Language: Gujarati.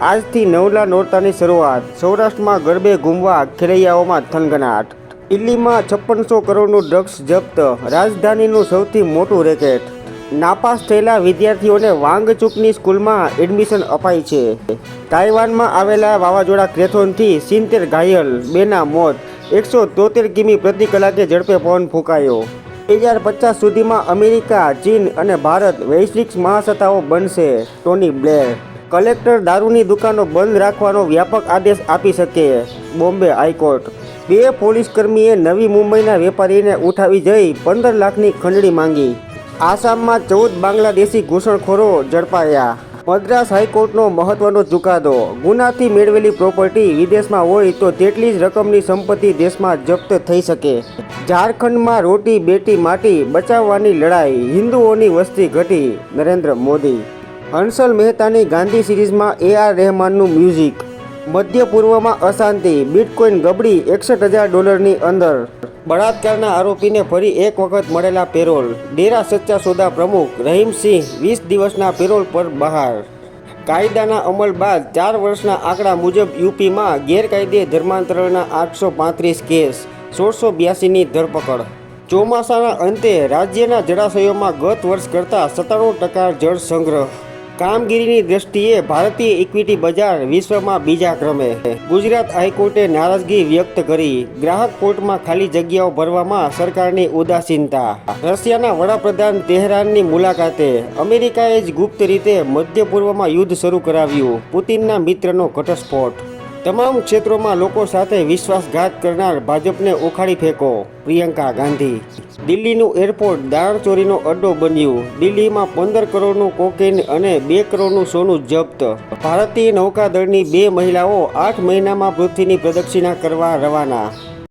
આજથી નવલા નોરતાની શરૂઆત. સૌરાષ્ટ્રમાં ગરબે ઘૂમવા ખેલૈયાઓમાં થનગનાટ. દિલ્હીમાં છપ્પનસો કરોડનું ડ્રગ્સ જપ્ત. રાજધાનીનું સૌથી મોટું રેકેટ. નાપાસ થયેલા વિદ્યાર્થીઓને વાંગચૂકની સ્કૂલમાં એડમિશન અપાય છે. તાઇવાનમાં આવેલા વાવાઝોડા ક્રેથોનથી સિત્તેર ઘાયલ, બેના મોત. એકસો તોતેર કિમી પ્રતિ કલાકે ઝડપે પવન ફૂંકાયો. બે હજાર પચાસ સુધીમાં અમેરિકા, ચીન અને ભારત વૈશ્વિક મહાસત્તાઓ બનશે. ટોની બ્લેર કલેક્ટર દારૂની દુકાનો બંધ રાખવાનો વ્યાપક આદેશ આપી શકે. Bombay high court. બે પોલીસકર્મીએ નવી મુંબઈના વેપારીને ઉઠાવી જઈ પંદર લાખની ખંડણી માંગી. આસામમાં ચૌદ બાંગ્લાદેશી ઘૂસણખોરો ઝડપાયા. મદ્રાસ હાઈકોર્ટનો મહત્વનો ચુકાદો. ગુનાથી મેળવેલી પ્રોપર્ટી વિદેશમાં હોય તો તેટલી જ રકમની સંપત્તિ દેશમાં જપ્ત થઈ શકે. ઝારખંડમાં રોટી બેટી માટી બચાવવાની લડાઈ. હિન્દુઓની વસ્તી ઘટી. નરેન્દ્ર મોદી. હંસલ મહેતાની ગાંધી સિરીઝમાં એ આર રહેમાનનું મ્યુઝિક. મધ્ય પૂર્વમાં અશાંતિ બિટકોઇન ગબડી, એકસઠ હજાર ડોલરની અંદર. બળાત્કારના આરોપીને ફરી એક વખત મળેલા પેરોલ. ડેરા સચ્ચા સોદા પ્રમુખ રહીમસિંહ વીસ દિવસના પેરોલ પર બહાર. કાયદાના અમલ બાદ ચાર વર્ષના આંકડા મુજબ યુપીમાં ગેરકાયદે ધર્માંતરણના આઠસો પાંત્રીસ કેસ, સોળસો બ્યાસીની ધરપકડ. ચોમાસાના અંતે રાજ્યના જળાશયોમાં ગત વર્ષ કરતાં સત્તાણું ટકા જળ સંગ્રહ. કામગીરીની દ્રષ્ટિએ ભારતીય ઇક્વિટી બજાર વિશ્વમાં બીજા ક્રમે ગુજરાત હાઈકોર્ટે નારાજગી વ્યક્ત કરી. ગ્રાહક કોર્ટમાં ખાલી જગ્યાઓ ભરવામાં સરકારની ઉદાસીનતા. રશિયાના વડાપ્રધાન તેહરાનની મુલાકાતે અમેરિકાએ જ ગુપ્ત રીતે મધ્ય પૂર્વમાં યુદ્ધ શરૂ કરાવ્યું. પુતિનના મિત્રનો ઘટસ્ફોટ. તમામ ક્ષેત્રોમાં લોકો સાથે વિશ્વાસઘાત કરનાર ભાજપને ઉખાડી ફેંકો. પ્રિયંકા ગાંધી. દિલ્હીનું એરપોર્ટ દાણચોરીનો અડ્ડો બન્યું. દિલ્હીમાં પંદર કરોડનું કોકેન અને બે કરોડનું સોનું જપ્ત. ભારતીય નૌકાદળની બે મહિલાઓ આઠ મહિનામાં પૃથ્વીની પ્રદક્ષિણા કરવા રવાના.